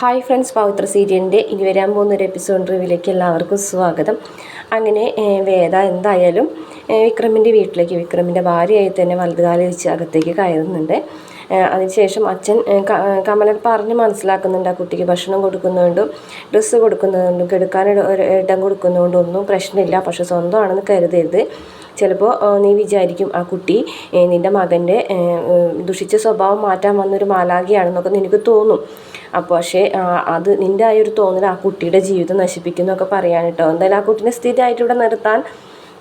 Hi friends പവിത്ര സീരിയലിന്റെ ഇനി വരാൻ പോകുന്ന ഒരു എപ്പിസോഡ് റിവ്യൂലേക്ക് എല്ലാവർക്കും സ്വാഗതം. അങ്ങനെ വേദ എന്തായാലും വിക്രമിന്റെ വീട്ടിലേക്ക് വിക്രമിന്റെ ഭാര്യയായി തന്നെ വലതുകാലം വെച്ച് അകത്തേക്ക് കയറുന്നുണ്ട്. അതിനുശേഷം അച്ഛൻ കമലൻ പറഞ്ഞ് മനസ്സിലാക്കുന്നുണ്ട് ആ കുട്ടിക്ക് ഭക്ഷണം കൊടുക്കുന്നതുകൊണ്ടും ഡ്രസ്സ് കൊടുക്കുന്നതുകൊണ്ടും കെടുക്കാൻ ഒരു ഇടം കൊടുക്കുന്നതുകൊണ്ടും ഒന്നും പ്രശ്നമില്ല പക്ഷെ സ്വന്തമാണെന്ന് കരുതരുത്. ചിലപ്പോൾ നീ വിചാരിക്കും ആ കുട്ടി നിന്റെ മകന്റെ ദുഷിച്ച സ്വഭാവം മാറ്റാൻ വന്നൊരു മാലാഖിയാണെന്നൊക്കെ നിനക്ക് തോന്നും. അപ്പോൾ പക്ഷേ അത് നിന്റെ ആ ഒരു തോന്നൽ ആ കുട്ടിയുടെ ജീവിതം നശിപ്പിക്കുന്നൊക്കെ പറയാൻ കേട്ടോ. എന്തായാലും ആ കുട്ടീനെ സ്ഥിരമായിട്ട് ഇവിടെ നിർത്താൻ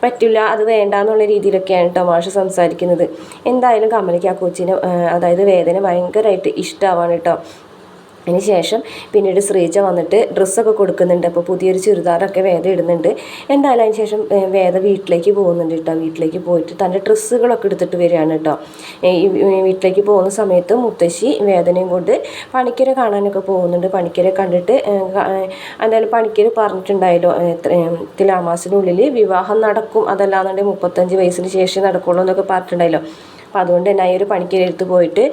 പറ്റില്ല അത് വേണ്ട എന്നുള്ള രീതിയിലൊക്കെയാണ് കേട്ടോ സംസാരിക്കുന്നത്. എന്തായാലും കമലയ്ക്ക് ആ കൊച്ചിനെ അതായത് വേദന ഭയങ്കരമായിട്ട് ഇഷ്ടമാവാണ് കേട്ടോ അതിന് ശേഷം പിന്നീട് ശ്രീജ വന്നിട്ട് ഡ്രസ്സൊക്കെ കൊടുക്കുന്നുണ്ട്. അപ്പോൾ പുതിയൊരു ചുരിദാറൊക്കെ വേദ ഇടുന്നുണ്ട്. എന്തായാലും അതിന് ശേഷം വേദ വീട്ടിലേക്ക് പോകുന്നുണ്ട് കേട്ടോ. വീട്ടിലേക്ക് പോയിട്ട് തന്റെ ഡ്രസ്സുകളൊക്കെ എടുത്തിട്ട് വരികയാണ് കേട്ടോ. ഈ വീട്ടിലേക്ക് പോകുന്ന സമയത്ത് മുത്തശ്ശി വേദനയും കൊണ്ട് പണിക്കരെ കാണാനൊക്കെ പോകുന്നുണ്ട്. പണിക്കരെ കണ്ടിട്ട് എന്തായാലും പണിക്കര് പറഞ്ഞിട്ടുണ്ടായല്ലോ തിലാമാസിനുള്ളിൽ വിവാഹം നടക്കും അതല്ലാന്നുണ്ടെങ്കിൽ മുപ്പത്തഞ്ച് വയസ്സിന് ശേഷം നടക്കുള്ളൂ എന്നൊക്കെ പറഞ്ഞിട്ടുണ്ടായല്ലോ. അപ്പോൾ അതുകൊണ്ട് തന്നെ ആ ഒരു പണിക്കരെടുത്ത് പോയിട്ട്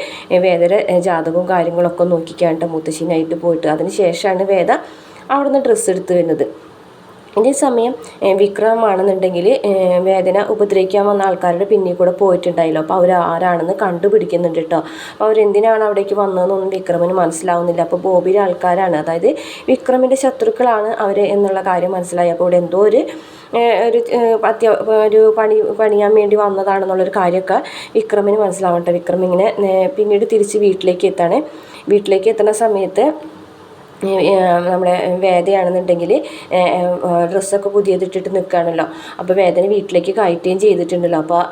വേദര ജാതകവും കാര്യങ്ങളൊക്കെ നോക്കിക്കാണ്ട് മുത്തശ്ശിനായിട്ട് പോയിട്ട്. അതിന് ശേഷമാണ് വേദ അവിടുന്ന് ഡ്രസ്സ് എടുത്ത് വരുന്നത്. ഇതേ സമയം വിക്രമാണെന്നുണ്ടെങ്കിൽ വേദന ഉപദ്രവിക്കാൻ വന്ന ആൾക്കാരുടെ പിന്നിൽ കൂടെ പോയിട്ടുണ്ടായല്ലോ. അപ്പോൾ അവർ ആരാണെന്ന് കണ്ടുപിടിക്കുന്നുണ്ട് കേട്ടോ അപ്പോൾ അവരെന്തിനാണ് അവിടേക്ക് വന്നതെന്നൊന്നും വിക്രമിന് മനസ്സിലാവുന്നില്ല. അപ്പോൾ ബോബിയുടെ ആൾക്കാരാണ്. അതായത് വിക്രമിന്റെ ശത്രുക്കളാണ് അവർ എന്നുള്ള കാര്യം മനസ്സിലായി. അപ്പോൾ ഇവിടെ എന്തോ ഒരു ഒരു അത്യ ഒരു പണി പണിയാൻ വേണ്ടി വന്നതാണെന്നുള്ളൊരു കാര്യമൊക്കെ വിക്രമിന് മനസ്സിലാവട്ടെ. വിക്രം ഇങ്ങനെ പിന്നീട് തിരിച്ച് വീട്ടിലേക്ക് എത്താണ്. വീട്ടിലേക്ക് എത്തുന്ന സമയത്ത് നമ്മുടെ വേദയാണെന്നുണ്ടെങ്കിൽ ഡ്രസ്സൊക്കെ പുതിയതിട്ടിട്ട് നിൽക്കുകയാണല്ലോ. അപ്പോൾ വേദന വീട്ടിലേക്ക് കയറ്റുകയും ചെയ്തിട്ടുണ്ടല്ലോ. അപ്പോൾ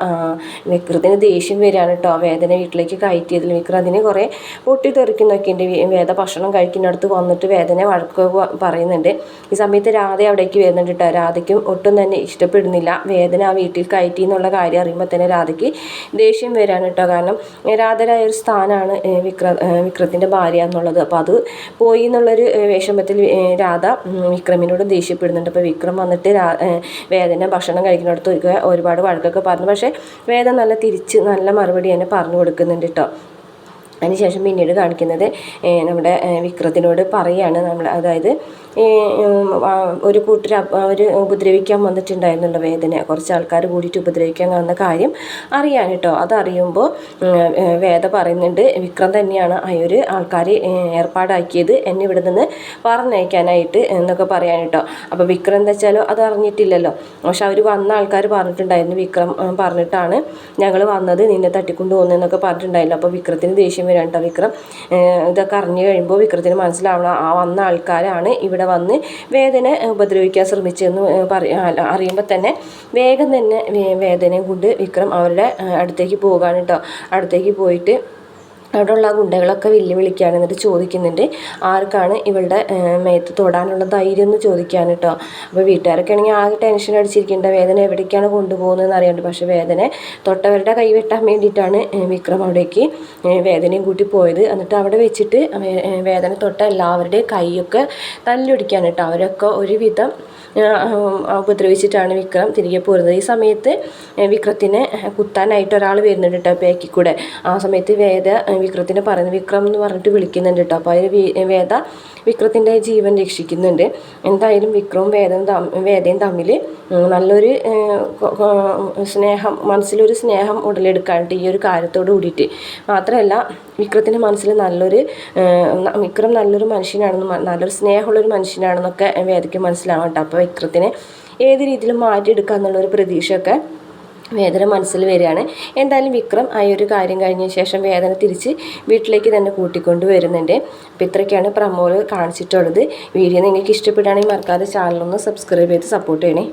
വിക്രത്തിന് ദേഷ്യം വരികയാണ് കേട്ടോ. വേദന വീട്ടിലേക്ക് കയറ്റിയതിൽ വിക്രം അതിന് കുറേ പൊട്ടി തെറിക്കുന്നൊക്കെ ഉണ്ട് വേദ ഭക്ഷണം കഴിക്കുന്നിടത്ത് വന്നിട്ട് വേദന വഴക്ക് പറയുന്നുണ്ട്. ഈ സമയത്ത് രാധ അവിടേക്ക് വരുന്നുണ്ട് കേട്ടോ. രാധയ്ക്കും ഒട്ടും തന്നെ ഇഷ്ടപ്പെടുന്നില്ല. വേദന ആ വീട്ടിൽ കയറ്റി എന്നുള്ള കാര്യം അറിയുമ്പോൾ തന്നെ രാധയ്ക്ക് ദേഷ്യം വരികയാണ് കേട്ടോ. കാരണം രാധരായ ഒരു സ്ഥാനമാണ് വിക്ര വിക്രത്തിന്റെ ഭാര്യ എന്നുള്ളത്. അപ്പോൾ അത് പോയി എന്നുള്ളൊരു ഏ, വിഷമത്തിൽ രാധ വിക്രമിനോട് ദേഷ്യപ്പെടുന്നുണ്ട്. അപ്പോൾ വിക്രം വന്നിട്ട് വേദന ഭക്ഷണം കഴിക്കുന്നിടത്ത് ഒരുപാട് വഴക്കൊക്കെ പറഞ്ഞു. പക്ഷേ വേദന നല്ല തിരിച്ച് നല്ല മറുപടി തന്നെ പറഞ്ഞു കൊടുക്കുന്നുണ്ട് കേട്ടോ അതിനുശേഷം പിന്നീട് കാണിക്കുന്നത് നമ്മുടെ വിക്രത്തിനോട് പറയാണ് നമ്മൾ അതായത് ഒരു കൂട്ടർ അവർ ഉപദ്രവിക്കാൻ വന്നിട്ടുണ്ടായിരുന്നല്ലോ വേദന. കുറച്ച് ആൾക്കാർ കൂടിയിട്ട് ഉപദ്രവിക്കാൻ വന്ന കാര്യം അറിയാൻ കേട്ടോ. അതറിയുമ്പോൾ വേദ പറയുന്നുണ്ട് വിക്രം തന്നെയാണ് ആ ഒരു ആൾക്കാർ ഏർപ്പാടാക്കിയത്. എന്നെ ഇവിടെ നിന്ന് പറഞ്ഞയക്കാനായിട്ട് എന്നൊക്കെ പറയാൻ കേട്ടോ. അപ്പോൾ വിക്രം എന്താ വെച്ചാലോ അത് അറിഞ്ഞിട്ടില്ലല്ലോ. പക്ഷെ അവർ വന്ന ആൾക്കാർ പറഞ്ഞിട്ടുണ്ടായിരുന്നു വിക്രം പറഞ്ഞിട്ടാണ് ഞങ്ങൾ വന്നത് നിന്നെ തട്ടിക്കൊണ്ടു പോകുന്നതെന്നൊക്കെ പറഞ്ഞിട്ടുണ്ടായിരുന്നു. അപ്പോൾ വിക്രത്തിന് ദേഷ്യം വരാൻ കേട്ടോ വിക്രം ഇതൊക്കെ അറിഞ്ഞു കഴിയുമ്പോൾ വിക്രത്തിന് മനസ്സിലാവണം ആ വന്ന ആൾക്കാരാണ് ഇവിടെ വന്ന് വേദന ഉപദ്രവിക്കാൻ ശ്രമിച്ചതെന്ന് പറയാ അറിയുമ്പോൾ തന്നെ വേഗം തന്നെ വേദനയും കൊണ്ട് വിക്രം അവരുടെ അടുത്തേക്ക് പോകാൻ കേട്ടോ അടുത്തേക്ക് പോയിട്ട് അവിടെയുള്ള ആ ഗുണ്ടകളൊക്കെ വെല്ലുവിളിക്കുകയാണ്. എന്നിട്ട് ചോദിക്കുന്നുണ്ട് ആർക്കാണ് ഇവളുടെ മേത്ത് തൊടാനുള്ള ധൈര്യം എന്ന് ചോദിക്കാൻ കേട്ടോ അപ്പോൾ വീട്ടുകാരൊക്കെ ആണെങ്കിൽ ആകെ ടെൻഷൻ അടിച്ചിരിക്കേണ്ട വേദന എവിടേക്കാണ് കൊണ്ടുപോകുന്നതെന്ന് അറിയാണ്ട്. പക്ഷേ വേദന തൊട്ടവരുടെ കൈ വെട്ടാൻ വേണ്ടിയിട്ടാണ് വിക്രം അവിടേക്ക് വേദനയും കൂട്ടി പോയത്. എന്നിട്ട് അവിടെ വെച്ചിട്ട് വേദന തൊട്ട എല്ലാവരുടെയും കൈയൊക്കെ തല്ലൊടിക്കാൻ കേട്ടോ അവരൊക്കെ ഒരുവിധം ഉപദ്രവിച്ചിട്ടാണ് വിക്രം തിരികെ പോരുന്നത്. ഈ സമയത്ത് വിക്രത്തിനെ കുത്താനായിട്ട് ഒരാൾ വരുന്നുണ്ട് കേട്ടോ ബാക്കിൽ കൂടെ ആ സമയത്ത് വേദ വിക്രത്തിനെ പറയുന്നത്. വിക്രം എന്ന് പറഞ്ഞിട്ട് വിളിക്കുന്നുണ്ട് കേട്ടോ അപ്പോൾ അതിന് വി- വേദ വിക്രത്തിന്റെ ജീവൻ രക്ഷിക്കുന്നുണ്ട്. എന്തായാലും വിക്രവും വേദവും വേദയും തമ്മിൽ നല്ലൊരു സ്നേഹം മനസ്സിലൊരു സ്നേഹം ഉടലെടുക്കാനായിട്ട് ഈ ഒരു കാര്യത്തോട് കൂടിയിട്ട്. മാത്രമല്ല വിക്രത്തിന്റെ മനസ്സിൽ നല്ലൊരു വിക്രം നല്ലൊരു മനുഷ്യനാണെന്ന് നല്ലൊരു സ്നേഹമുള്ളൊരു മനുഷ്യനാണെന്നൊക്കെ വേദയ്ക്ക് മനസ്സിലാവട്ടെ അപ്പോൾ വിക്രത്തിനെ ഏത് രീതിയിലും മാറ്റിയെടുക്കുക എന്നുള്ളൊരു പ്രതീക്ഷയൊക്കെ വേദന മനസ്സിൽ വരികയാണ്. എന്തായാലും വിക്രം ആ ഒരു കാര്യം കഴിഞ്ഞ ശേഷം വേദന തിരിച്ച് വീട്ടിലേക്ക് തന്നെ കൂട്ടിക്കൊണ്ട് വരുന്നുണ്ട്. അപ്പോൾ ഇത്രയൊക്കെയാണ് പ്രമോൾ കാണിച്ചിട്ടുള്ളത്. വീഡിയോ നിങ്ങൾക്ക് ഇഷ്ടപ്പെടുകയാണെങ്കിൽ മറക്കാതെ ചാനലൊന്ന് സബ്സ്ക്രൈബ് ചെയ്ത് സപ്പോർട്ട് ചെയ്യണേ.